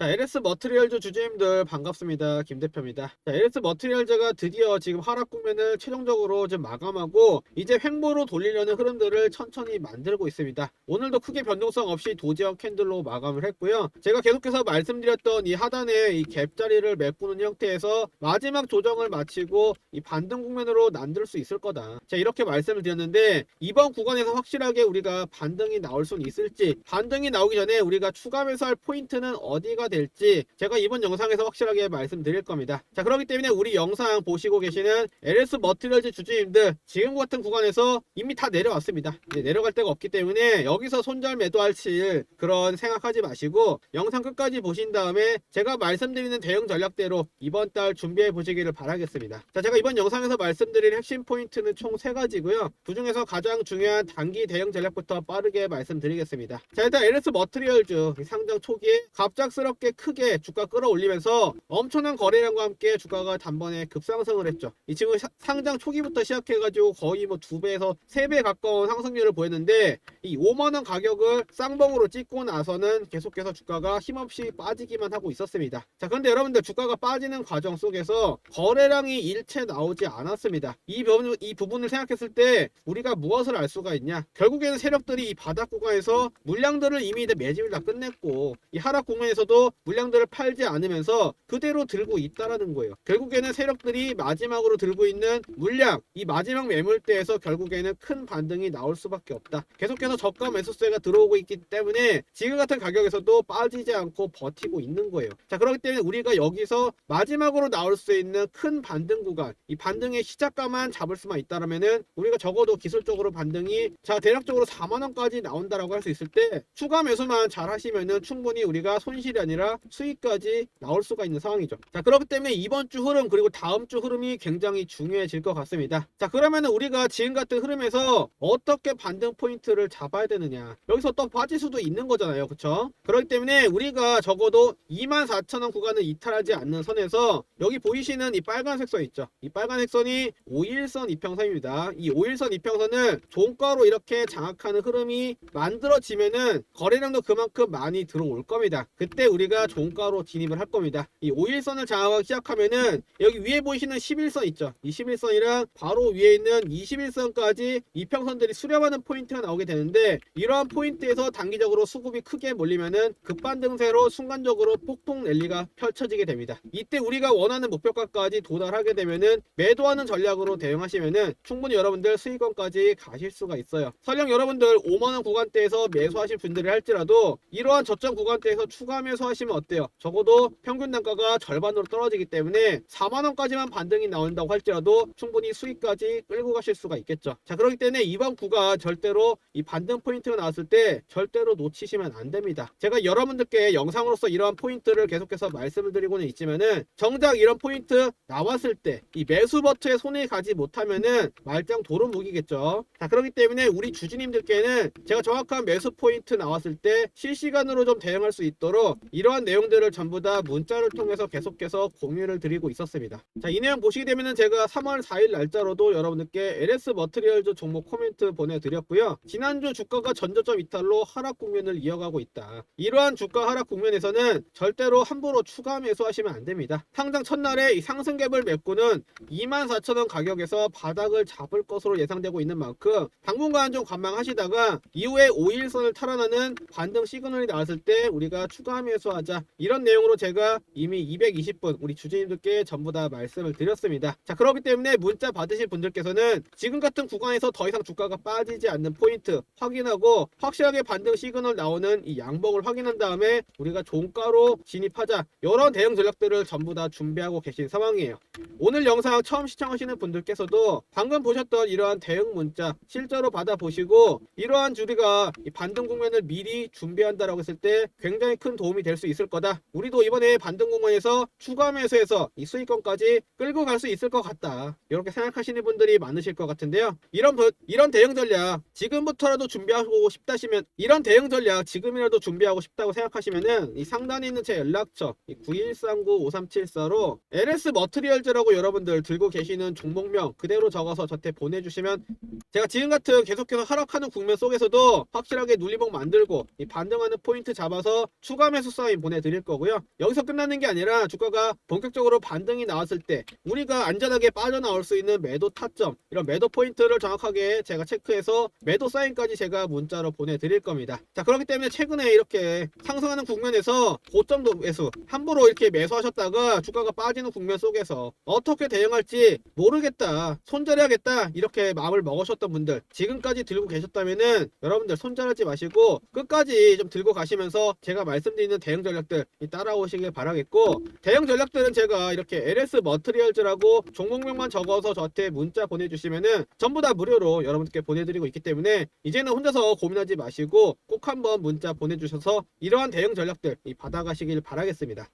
자, LS 머트리얼즈 주주님들 반갑습니다. 김 대표입니다. 자, LS 머트리얼즈가 드디어 지금 하락 국면을 최종적으로 좀 마감하고 이제 횡보로 돌리려는 흐름들을 천천히 만들고 있습니다. 오늘도 크게 변동성 없이 도지역 캔들로 마감을 했고요. 제가 계속해서 말씀드렸던 이 하단에 이 갭자리를 메꾸는 형태에서 마지막 조정을 마치고 이 반등 국면으로 만들 수 있을 거다. 자, 이렇게 말씀을 드렸는데 이번 구간에서 확실하게 우리가 반등이 나올 수는 있을지 반등이 나오기 전에 우리가 추가 매수할 포인트는 어디가 될지 제가 이번 영상에서 확실하게 말씀드릴 겁니다. 자, 그렇기 때문에 우리 영상 보시고 계시는 LS 머티리얼즈 주주님들 지금 같은 구간에서 이미 다 내려왔습니다. 이제 내려갈 데가 없기 때문에 여기서 손절 매도하실 그런 생각하지 마시고 영상 끝까지 보신 다음에 제가 말씀드리는 대응 전략대로 이번 달 준비해 보시기를 바라겠습니다. 자, 제가 이번 영상에서 말씀드릴 핵심 포인트는 총세 가지고요. 그 중에서 가장 중요한 단기 대응 전략부터 빠르게 말씀드리겠습니다. 자, 일단 LS 머트리얼즈 이 상장 초기에 갑작스럽게 크게 주가 끌어올리면서 엄청난 거래량과 함께 주가가 단번에 급상승을 했죠. 이 사- 상장 초기부터 시작해가지고 거의 뭐 두 배에서 세 배 가까운 상승률을 보였는데 이 5만 원 가격을 쌍봉으로 찍고 나서는 계속해서 주가가 힘없이 빠지기만 하고 있었습니다. 자, 그런데 여러분들 주가가 빠지는 과정 속에서 거래량이 일체 나오지 않았습니다. 이 부분, 이 부분을 생각했을 때 우리가 무엇을 알 수가 있냐? 결국에는 세력들이 이 바닥 구간에서 물량들을 이미 매집을 다 끝냈고 이 하락 국면에서도 물량들을 팔지 않으면서 그대로 들고 있다라는 거예요. 결국에는 세력들이 마지막으로 들고 있는 물량, 이 마지막 매물대에서 결국에는 큰 반등이 나올 수밖에 없다. 계속해서 저가 매수세가 들어오고 있기 때문에 지금 같은 가격에서도 빠지지 않고 버티고 있는 거예요. 자, 그렇기 때문에 우리가 여기서 마지막으로 나올 수 있는 큰 반등 구간, 이 반등의 시작가만 잡을 수만 있다라면은 우리가 적어도 기술적으로 반등이 자 대략적으로 4만 원까지 나온다라고 할 수 있을 때 추가 매수만 잘 하시면은 충분히 우리가 손실이 아니라 수익까지 나올 수가 있는 상황이죠. 자, 그렇기 때문에 이번 주 흐름 그리고 다음 주 흐름이 굉장히 중요해질 것 같습니다. 자, 그러면은 우리가 지금 같은 흐름에서 어떻게 반등 포인트를 잡아야 되느냐? 여기서 또 빠질 수도 있는 거잖아요. 그쵸? 그렇기 때문에 우리가 적어도 24,000원 구간을 이탈하지 않는 선에서 여기 보이시는 이 빨간색 선 있죠? 이 빨간색 선이 5일선 이평선입니다. 이 5일선 이평선을 종가로 이렇게 장악하는 흐름이 만들어지면은 거래량도 그만큼 많이 들어올 겁니다. 그때 우리가 종가로 진입을 할 겁니다. 이 5일선을 장악하기 시작하면은 여기 위에 보이시는 11선 있죠? 이 11선이랑 바로 위에 있는 21선까지 이평선들이 수렴하는 포인트가 나오게 되는데 이러한 포인트에서 단기적으로 수급이 크게 몰리면은 급반등세로 순간적으로 폭풍 랠리가 펼쳐지게 됩니다. 이때 우리가 원하는 목표가까지 도달하게 되면은 매도하는 전략으로 대응하시면은 충분히 여러분들 수익원까지 가실 수가 있어요. 설령 여러분들 5만원 구간대에서 매수하실 분들이 할지라도 이러한 저점 구간대에서 추가 매수 하시면 어때요? 적어도 평균 단가가 절반으로 떨어지기 때문에 4만원까지만 반등이 나온다고 할지라도 충분히 수익까지 끌고 가실 수가 있겠죠. 자, 그렇기 때문에 이번 구간 절대로 이 반등 포인트가 나왔을 때 절대로 놓치시면 안 됩니다. 제가 여러분들께 영상으로서 이러한 포인트를 계속해서 말씀을 드리고는 있지만은 정작 이런 포인트 나왔을 때 이 매수 버튼에 손에 가지 못하면은 말짱 도루묵이겠죠. 자, 그렇기 때문에 우리 주주님들께는 제가 정확한 매수 포인트 나왔을 때 실시간으로 좀 대응할 수 있도록 이 러한 내용들을 전부 다 문자를 통해서 계속해서 공유를 드리고 있었습니다. 자, 이 내용 보시게 되면은 제가 3월 4일 날짜로도 여러분들께 LS 머트리얼즈 종목 코멘트 보내드렸고요. 지난주 주가가 전저점 이탈로 하락 국면을 이어가고 있다. 이러한 주가 하락 국면에서는 절대로 함부로 추가 매수하시면 안 됩니다. 상장 첫날에 이 상승갭을 메꾸는 24,000원 가격에서 바닥을 잡을 것으로 예상되고 있는 만큼 당분간 좀 관망하시다가 이후에 5일선을 탈환하는 반등 시그널이 나왔을 때 우리가 추가 매수 하자 이런 내용으로 제가 이미 220분 우리 주주님들께 전부 다 말씀을 드렸습니다. 자 그렇기 때문에 문자 받으실 분들께서는 지금 같은 구간에서 더 이상 주가가 빠지지 않는 포인트 확인하고 확실하게 반등 시그널 나오는 이 양봉을 확인한 다음에 우리가 종가로 진입하자 이런 대응 전략들을 전부 다 준비하고 계신 상황이에요. 오늘 영상 처음 시청하시는 분들께서도 방금 보셨던 이러한 대응 문자 실제로 받아보시고 이러한 주리가 이 반등 국면을 미리 준비한다라고 했을 때 굉장히 큰 도움이 될수 있을 거다. 우리도 이번에 반등 국면에서 추가 매수해서 이 수익권까지 끌고 갈 수 있을 것 같다. 이렇게 생각하시는 분들이 많으실 것 같은데요. 이런 부- 이런 대응 전략 지금부터라도 준비하고 싶다시면 이런 대응 전략 지금이라도 준비하고 싶다고 생각하시면은 이 상단에 있는 제 연락처 9139-5374로 LS 머트리얼즈라고 여러분들 들고 계시는 종목명 그대로 적어서 저한테 보내주시면 제가 지금 같은 계속해서 하락하는 국면 속에서도 확실하게 눌리목 만들고 이 반등하는 포인트 잡아서 추가 매수 사인 사인 보내드릴 거고요. 여기서 끝나는 게 아니라 주가가 본격적으로 반등이 나왔을 때 우리가 안전하게 빠져나올 수 있는 매도 타점 이런 매도 포인트를 정확하게 제가 체크해서 매도 사인까지 제가 문자로 보내드릴 겁니다. 자 그렇기 때문에 최근에 이렇게 상승하는 국면에서 고점도 매수 함부로 이렇게 매수하셨다가 주가가 빠지는 국면 속에서 어떻게 대응할지 모르겠다 손절해야겠다 이렇게 마음을 먹으셨던 분들 지금까지 들고 계셨다면은 여러분들 손절하지 마시고 끝까지 좀 들고 가시면서 제가 말씀드리는 대응 전략들 따라오시길 바라겠고 대응 전략들은 제가 이렇게 LS 머트리얼즈라고 종목명만 적어서 저한테 문자 보내주시면은 전부 다 무료로 여러분들께 보내드리고 있기 때문에 이제는 혼자서 고민하지 마시고 꼭 한번 문자 보내주셔서 이러한 대응 전략들 이 받아가시길 바라겠습니다.